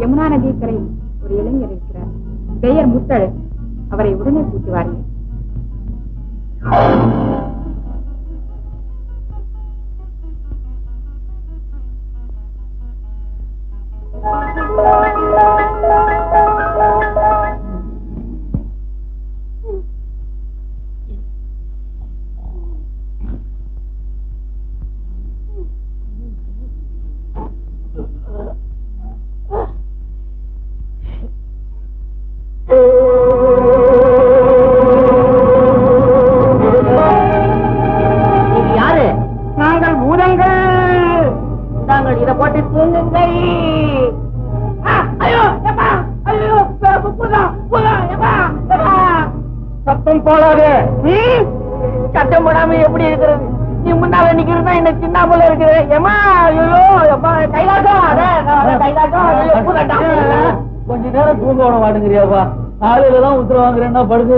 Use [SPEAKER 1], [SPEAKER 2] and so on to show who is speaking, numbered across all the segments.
[SPEAKER 1] யமுனா நதிக்கரை ஒரு இளைஞர் இருக்கிறார். பெயர் முத்தழு அவரை உடனே
[SPEAKER 2] கூட்டுவார்கள் நாங்கள் இதை போட்டு தூங்குங்கள்
[SPEAKER 3] சத்தம் போடாதே
[SPEAKER 2] சத்தம் போடாம எப்படி இருக்கிறது நீ முன்னால நிக்கிறதா என்ன சின்ன போல இருக்குது ஏமா ஐயோ கைலாசம்.
[SPEAKER 3] கொஞ்ச நேரம் தூங்க விட மாட்டேங்கிறியாப்பா காலையில தான் உத்தரவு வாங்குறேன்னா படுக்க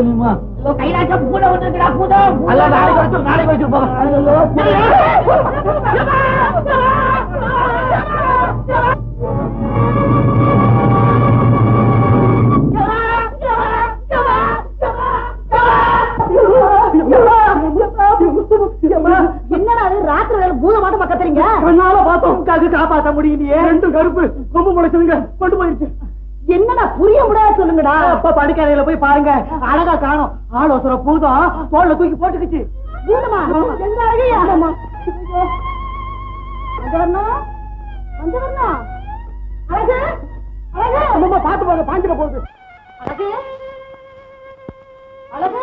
[SPEAKER 2] ஐயோ, கைலாசம் பூதம்
[SPEAKER 3] அல்ல நாளைக்கு வச்சு நாளைக்கு வச்சு போக கருப்பு. கொம்பு முளைச்சதுங்க. கொண்டு போயிடுச்சு
[SPEAKER 2] என்னடா புரிய முடியாது சொல்லுங்கடா.
[SPEAKER 3] அப்ப படுக்கறையில போய் பாருங்க. அழகா காணும். ஆலோசனை பூதம். தோல்ல தூக்கி போட்டுக்கிச்சு. பாத்து போங்க பாஞ்சிட போகுது.
[SPEAKER 2] அழகு? அழகு?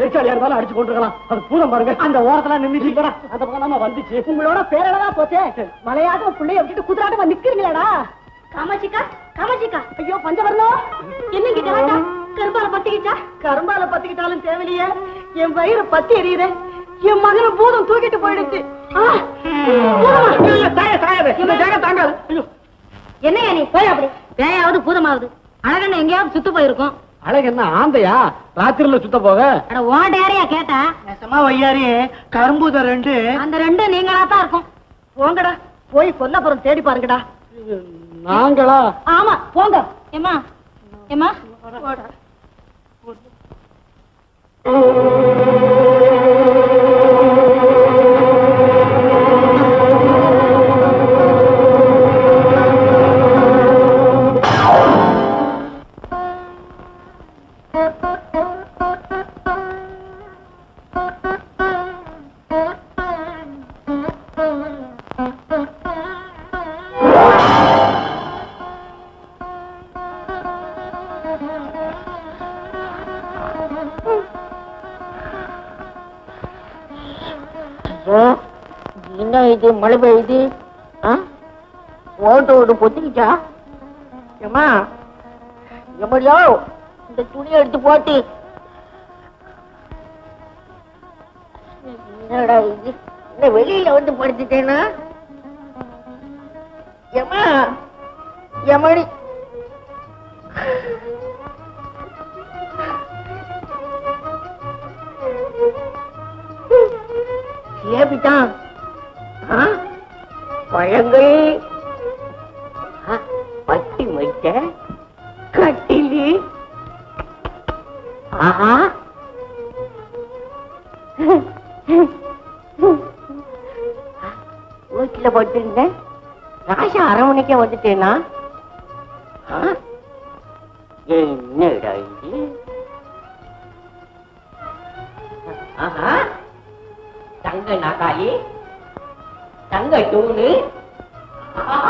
[SPEAKER 3] இருந்தாலும் அடிச்சு கொண்டிருக்கலாம். அது பூதம் பாருங்க. அந்த ஓரத்துல இப்படா அந்த பக்கம் நம்ம வந்துச்சு.
[SPEAKER 2] உங்களோட பேரழகா போச்சே. மலையாட்டம் பிள்ளைய விட்டுட்டு குதிராட்டமா நிக்கிறீங்களாடா. காமாட்சிக்கா காமாட்சிக்கா. ஐயோ பஞ்சவர்ணம் என்னங்க கலாட்டா கரும்பால பத்திக்கிச்சா? கரும்பால பத்திக்கிட்டாலும் தேவையில்லையே. என் வயிறு பத்தி எரியுது. என் மகனை பூதம் தூக்கிட்டு போயிடுச்சு. என்னையா நீ? போய் அப்படி. பேயாவது பூதமாவது. அழகண்ண எங்கேயாவது சுத்து போயிருக்கும்.
[SPEAKER 3] அழகு என்ன ஆந்தையா? ராத்திரில சுத்த போக?
[SPEAKER 2] அட ஓட்ட யாரையா கேட்டா?
[SPEAKER 3] நெசமா வையாரி கரும்பூத ரெண்டு.
[SPEAKER 2] அந்த ரெண்டு நீங்களா தான் இருக்கும். போங்கடா போய் கொல்லப்புறம் தேடி பாருங்கடா.
[SPEAKER 3] நாங்களா?
[SPEAKER 2] ஆமா போங்க. ஏமா ஏமா
[SPEAKER 4] என்ன இது மழை பெய்யுது ஆ? ஓட்டு ஓட்டு பொத்திக்கிச்சா? ஏமா எப்படியோ இந்த துணியை எடுத்து போட்டு. என்னடா இது? இந்த வெளியில வந்து படுத்துட்டேனா? ஏமா எமடி ஏபிட்டான். பழங்கள். பட்டி வைத்த கட்டிலி. ஆஹா. வீட்டுல படுத்திருந்தேன் ராஜா அரவணைக்க வந்துட்டேனா? ஆ? என்னடா இது? ஆஹா. தங்க நாகாயி தங்க தூணு தோஷக்கார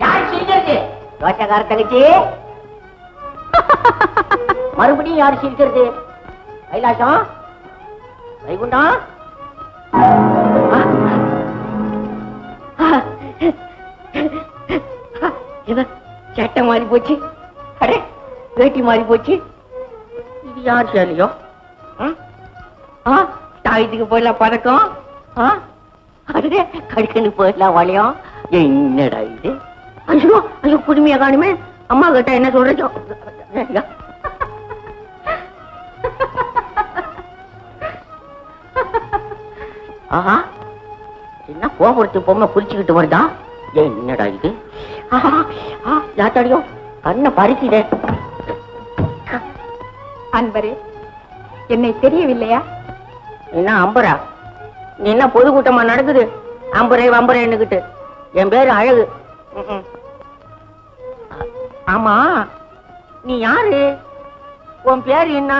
[SPEAKER 4] யார் சிரிக்கிறது? தங்கச்சி. மறுபடியும் யார் சிரிக்கிறது கைலாசம். வைகுண்டம். சட்டை மாறி போச்சு. அடே வேட்டி மாறி போச்சு. இது யார் சேலையோ? ஆ? தாயத்துக்கு போயிடலாம் பதக்கம் ஆ? அதுவே கடுக்கன்னு போயிடலாம் வளையம் என்னடா இது? ஐயோ ஐயோ குடுமையா காணுமே. அம்மா கிட்ட என்ன சொல்றோம் ஆஹா என்ன கோபுரத்து பொம்மை குறிச்சுக்கிட்டு வருதா? என்னடா இது? யாத்தாடியோ கண்ணை பறிக்குதே
[SPEAKER 1] அன்பரே என்னை தெரியவில்லையா?
[SPEAKER 4] என்ன அம்பரா? நீ என்ன பொதுக்கூட்டமா நடக்குது? அம்பரே வம்பரேன்னுகிட்டு என் பேரு அழகு. ஆமா நீ யாரு? உன் பேரு என்ன?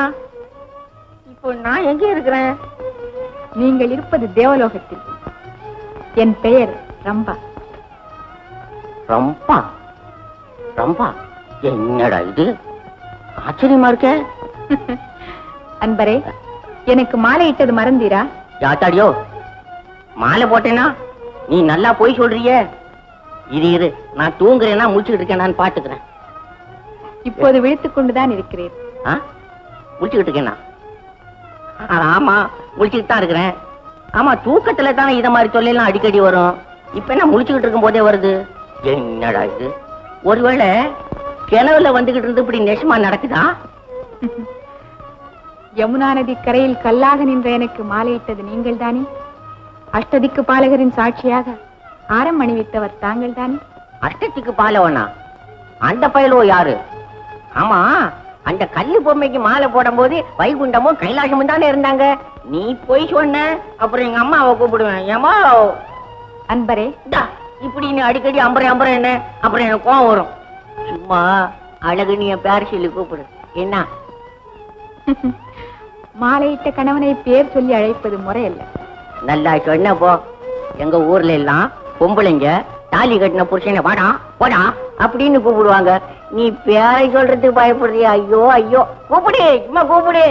[SPEAKER 4] இப்போ நான் எங்க இருக்கிறேன்?
[SPEAKER 1] நீங்கள் இருப்பது தேவலோகத்தில். என் பெயர் ரம்பா.
[SPEAKER 4] ரம்பா. ரம்பா. என்னடா இது? ஆச்சரியமா இருக்கே.
[SPEAKER 1] அன்பரே எனக்கு மாலையிட்டது மறந்தீரா?
[SPEAKER 4] யாத்தாடியோ மாலை போட்டேனா? நீ நல்லா போய் சொல்றியே. இது இரு நான் தூங்குறேன்னா முடிச்சுக்கிட்டு இருக்கேன் நான் பாத்துக்கிறேன்.
[SPEAKER 1] இப்போது விழித்துக் கொண்டுதான் இருக்கிறேன்
[SPEAKER 4] முடிச்சுக்கிட்டு இருக்கேனா? ஆமா முடிச்சுக்கிட்டு தான் இருக்கிறேன். ஆமா தூக்கத்துல தானே இத மாதிரி சொல்லலாம் அடிக்கடி வரும். இப்ப என்ன முடிச்சுக்கிட்டு இருக்கும் போதே வருது? என்னடா இது? ஒருவேளை கிணவுல வந்துகிட்டு இருந்து இப்படி நெசமா நடக்குதா?
[SPEAKER 1] யமுனா நதி கரையில் கல்லாக நின்ற எனக்கு மாலையிட்டது நீங்கள் தானே அஷ்டதிக்கு பாலகரின் சாட்சியாக ஆரம் அணிவித்தவர் தாங்கள் தானே
[SPEAKER 4] அஷ்டத்துக்கு பாலவனா அந்த பயலோ யாரு? ஆமா அந்த கல்லு பொம்மைக்கு மாலை போடும்போது வைகுண்டமும் கைலாசமும் தானே இருந்தாங்க? நீ போய் சொன்ன அப்புறம் எங்க அம்மாவை கூப்பிடுவேன். ஏமா?
[SPEAKER 1] அன்பரே
[SPEAKER 4] இப்படி நீ அடிக்கடி அம்பரை அம்பரை என்ன? அப்புறம் எனக்கு கோவம் வரும். சும்மா அழகு நீ என் பேர் சொல்லி கூப்பிடு. என்ன?
[SPEAKER 1] மாலையிட்ட கணவனை பேர் சொல்லி அழைப்பது முறையல்ல.
[SPEAKER 4] நல்லா சொன்ன போ? எங்க ஊர்ல எல்லாம் பொம்பளைங்க தாலி கட்டின புருஷனை வாடா போடா அப்படின்னு கூப்பிடுவாங்க. நீ பேரை சொல்றதுக்கு பயப்படுறியா? ஐயோ ஐயோ. கூப்பிடு சும்மா கூப்பிடு.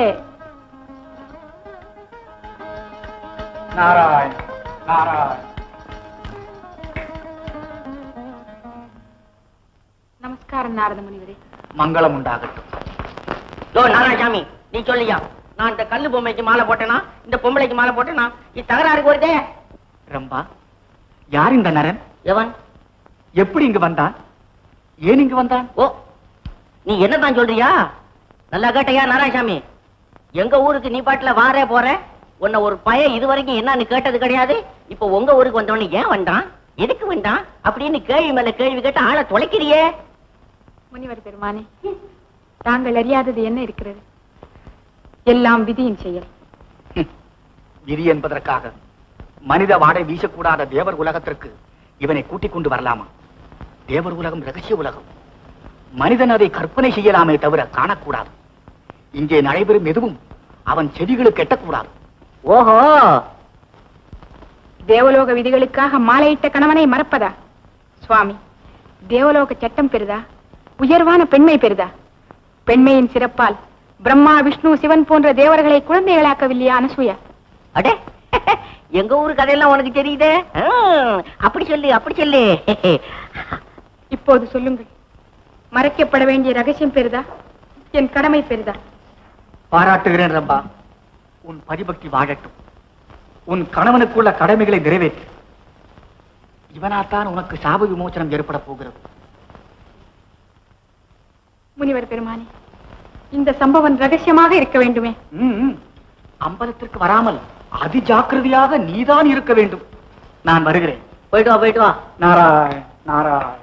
[SPEAKER 3] நாராயண் நாராயண்.
[SPEAKER 1] நமஸ்காரம் நாரத முனிவரே
[SPEAKER 3] மங்களம் உண்டாகட்டும்.
[SPEAKER 4] யோ நாராயணசாமி நீ சொல்லியா? நான் இந்த கல்லு பொம்மைக்கு மாலை போட்டேனா? இந்த பொம்பளைக்கு மாலை போட்டேனா? இது தகராறுக்கு வருதே
[SPEAKER 3] ரம்பா யார் இந்த நரன்?
[SPEAKER 4] எவன்?
[SPEAKER 3] எப்படி இங்கு வந்தான்? ஏன் இங்கு வந்தான்?
[SPEAKER 4] ஓ நீ என்னதான் சொல்றியா? நல்லா கேட்டையா நாராயணசாமி? எங்க ஊருக்கு நீ பாட்டுல வாரே போற? உன்னை ஒரு பையன் இது வரைக்கும் என்னன்னு கேட்டது கிடையாது. இப்ப உங்க ஊருக்கு வந்தவன ஏன் வந்தான்? எதுக்கு வந்தான்? அப்படின்னு கேள்வி மேல கேள்வி கேட்டு ஆளை தொலைக்கிறியே.
[SPEAKER 1] முனிவர் பெருமானே தாங்கள் அறியாதது என்ன இருக்கிறது? எல்லாம் விதியின் செயல்.
[SPEAKER 3] விதி என்பதற்காக மனித வாடை வீசக்கூடாத தேவர் உலகத்திற்கு இவனை கூட்டிக் கொண்டு வரலாமா? தேவர் உலகம் ரகசிய உலகம். மனிதன் அதை கற்பனை செய்யலாமே தவிர காணக்கூடாது. இங்கே நடைபெறும் எதுவும் அவன் செவிகளுக்கு எட்டக்கூடாது
[SPEAKER 4] ஓஹோ!
[SPEAKER 1] தேவலோக விதிகளுக்காக மாலையிட்ட கணவனை மறப்பதா? சுவாமி தேவலோக சட்டம் பெரிதா உயர்வான பெண்மை பெரிதா? பெண்மையின் சிறப்பால் பிரம்மா விஷ்ணு சிவன் போன்ற தேவர்களை குழந்தைகளாக்கவில்லையா அனசூயா?
[SPEAKER 4] அடே எங்க ஊரு கதையெல்லாம் உனக்கு தெரியுதே? அப்படி சொல்லு அப்படி சொல்லு.
[SPEAKER 1] இப்போது சொல்லுங்கள். மறைக்கப்பட வேண்டிய ரகசியம் பெரிதா? என் கடமை பெரிதா?
[SPEAKER 3] பாராட்டுகிறேன் ரம்பா. உன் பரிபக்தி வாழட்டும். உன் கணவனுக்குள்ள கடமைகளை நிறைவேற்று. இவனாத்தான் உனக்கு சாப விமோசனம் ஏற்பட போகிறது.
[SPEAKER 1] முனிவர் பெருமானே இந்த சம்பவம் ரகசியமாக இருக்க வேண்டுமே.
[SPEAKER 3] அம்பலத்திற்கு வராமல் அதி ஜாக்கிரதையாக நீதான் இருக்க வேண்டும். நான் வருகிறேன்.
[SPEAKER 4] போயிட்டு வா போயிட்டு வா.
[SPEAKER 3] நாராயண் நாராயண்.